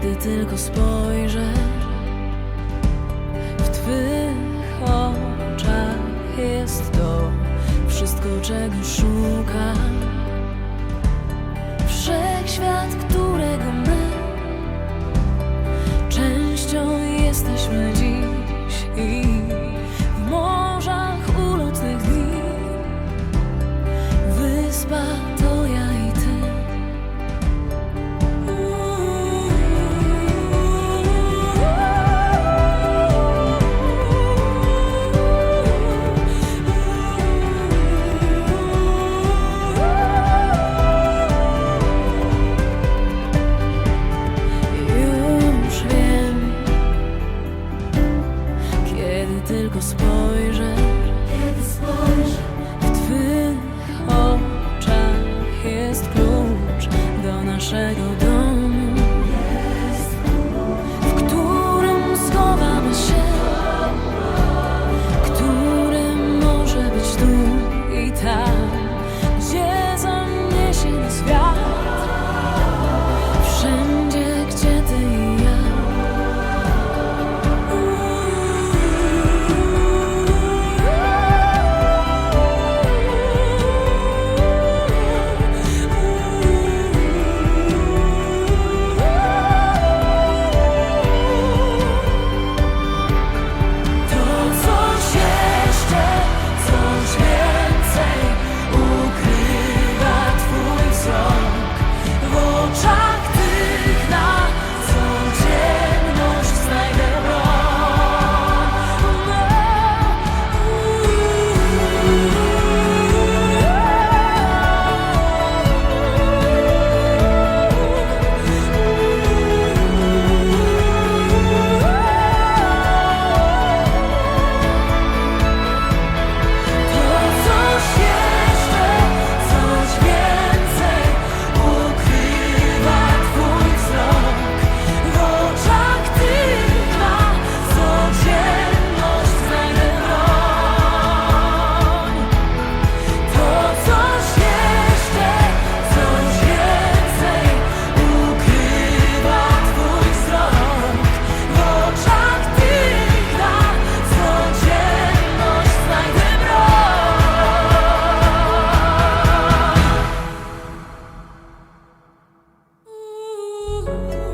tylko spojrzę w Twych oczach jest to wszystko, czego szukam. spojrzę, kiedy spojrzę. 오